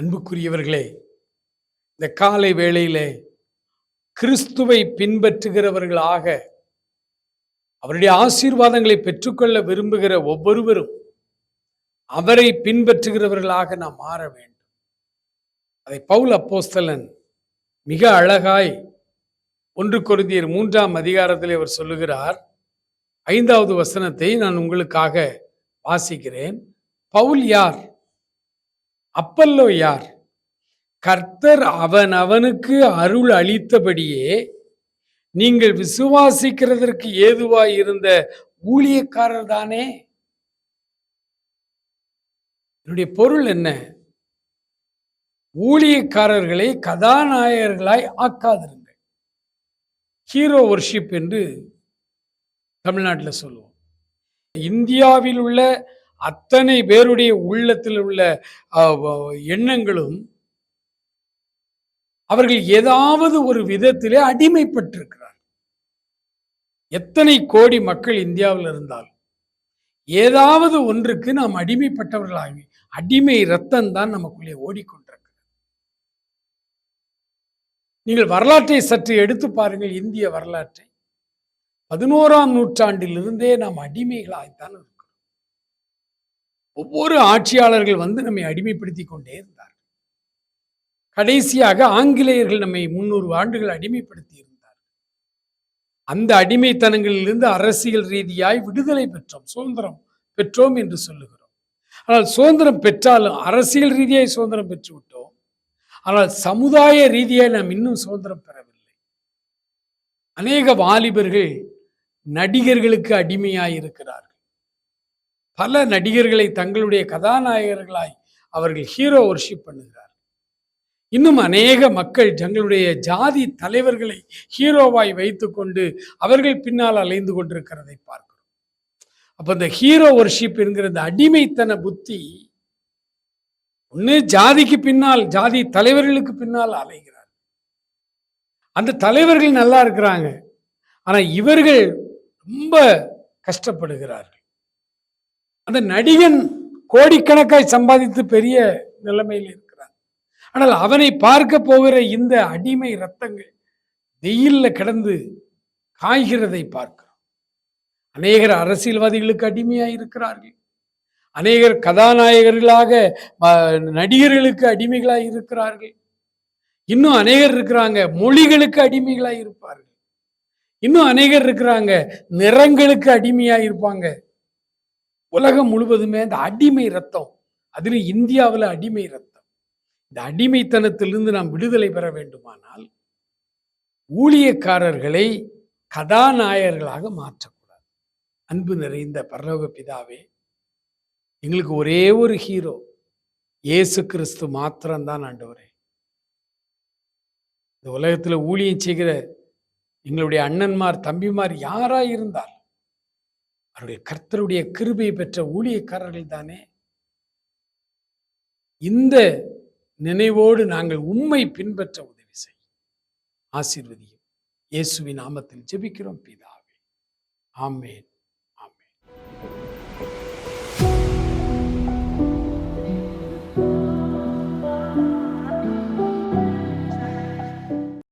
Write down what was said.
அன்புக்குரியவர்களே இந்த காலை வேளையிலே கிறிஸ்துவை பின்பற்றுகிறவர்களாக அவருடைய ஆசீர்வாதங்களை பெற்றுக்கொள்ள விரும்புகிற ஒவ்வொருவரும் அவரை பின்பற்றுகிறவர்களாக நாம் மாற வேண்டும். அதை பவுல் அப்போஸ்தலன் மிக அழகாய் ஒன்று கொருந்தியர் மூன்றாம் அதிகாரத்தில் அவர் சொல்லுகிறார். ஐந்தாவது வசனத்தை நான் உங்களுக்காக வாசிக்கிறேன். பவுல் யார்? அப்பல்லோ யார்? கர்த்தர் அவன் அவனுக்கு அருள் அளித்தபடியே நீங்கள் விசுவாசிக்கிறதற்கு ஏதுவாய் இருந்த ஊழியக்காரர் தானே? என்னுடைய பொருள் என்ன? ஊழியக்காரர்களை கதாநாயகர்களாய் ஆக்காதிருங்கள். ஹீரோ ஒர்ஷிப் என்று தமிழ்நாட்டில் சொல்லுவோம். இந்தியாவில் உள்ள அத்தனை பேருடைய உள்ளத்தில் உள்ள எண்ணங்களும் அவர்கள் ஏதாவது ஒரு விதத்திலே அடிமைப்பட்டிருக்கிறார் எத்தனை கோடி மக்கள் இந்தியாவில் இருந்தால் ஏதாவது ஒன்றுக்கு நாம் அடிமைப்பட்டவர்களாகி அடிமை ரத்தம் தான் நமக்குள்ளே ஓடிக்கொண்டிருக்கிறது. நீங்கள் வரலாற்றை சற்று எடுத்து பாருங்கள் இந்திய வரலாற்றை. பதினோராம் நூற்றாண்டிலிருந்தே நாம் அடிமைகளாகத்தான் இருக்கிறோம் ஒவ்வொரு ஆட்சியாளர்கள் வந்து நம்மை அடிமைப்படுத்தி கொண்டே இருந்தார் கடைசியாக ஆங்கிலேயர்கள் நம்மை முன்னூறு ஆண்டுகள் அடிமைப்படுத்தி இருந்தார் அந்த அடிமைத்தனங்களிலிருந்து அரசியல் ரீதியாய் விடுதலை பெற்றோம் சுதந்திரம் பெற்றோம் என்று சொல்லுகிறோம். ஆனால் சுதந்திரம் பெற்றாலும் அரசியல் ரீதியாய் சுதந்திரம் பெற்று விட்டோம். ஆனால் சமுதாய ரீதியாய் நாம் இன்னும் சுதந்திரம் பெறவில்லை. அநேக வாலிபர்கள் நடிகர்களுக்கு அடிமையாய் இருக்கிறார்கள் பல நடிகர்களை தங்களுடைய கதாநாயகர்களாய் அவர்கள் ஹீரோ ஒர்ஷிப் பண்ணுகிறார். இன்னும் அநேக மக்கள் தங்களுடைய ஜாதி தலைவர்களை ஹீரோவாய் வைத்துக்கொண்டு அவர்கள் பின்னால் அலைந்து கொண்டிருக்கிறதை பார்க்கிறோம். அப்போ இந்த ஹீரோ ஒர்ஷிப் என்கிற இந்த அடிமைத்தன புத்தி ஒன்று ஜாதிக்கு பின்னால் ஜாதி தலைவர்களுக்கு பின்னால் அலைகிறார். அந்த தலைவர்கள் நல்லா இருக்கிறாங்க. ஆனால் இவர்கள் ரொம்ப கஷ்டப்படுகிறார்கள். அந்த நடிகன் கோடிக்கணக்காய் சம்பாதித்து பெரிய நிலைமையில் இருக்கிறான் ஆனால் அவனை பார்க்க போகிற இந்த அடிமை ரத்தங்கள் வெயிலில் கிடந்து காய்கிறதை பார்க்கிறோம். அநேகர் அரசியல்வாதிகளுக்கு அடிமையாக இருக்கிறார்கள். அநேகர் கதாநாயகர்களாக நடிகர்களுக்கு அடிமைகளாக இருக்கிறார்கள். இன்னும் அநேகர் இருக்கிறாங்க மொழிகளுக்கு அடிமைகளாக இருப்பார்கள். இன்னும் அநேகர் இருக்கிறாங்க நிறங்களுக்கு அடிமையாக இருப்பாங்க. உலகம் முழுவதுமே இந்த அடிமை ரத்தம் அதிலும் இந்தியாவில் அடிமை ரத்தம். இந்த அடிமைத்தனத்திலிருந்து நாம் விடுதலை பெற வேண்டுமானால் ஊழியக்காரர்களை கதாநாயகர்களாக மாற்றக்கூடாது. அன்பு நிறைந்த பரலோக பிதாவே எங்களுக்கு ஒரே ஒரு ஹீரோ இயேசு கிறிஸ்து மாத்திரம்தான் ஆண்டவரே. இந்த உலகத்துல ஊழியம் செய்கிற எங்களுடைய அண்ணன்மார் தம்பிமார் யாரா இருந்தால் அவருடைய கர்த்தருடைய கிருபையை பெற்ற ஊழியக்காரர்கள் தானே. இந்த நினைவோடு நாங்கள் உண்மை பின்பற்ற உதவி செய்யும். ஆசீர்வதியும். இயேசுவின் நாமத்தில் ஜெபிக்கிறோம் பிதாவே. ஆமேன்.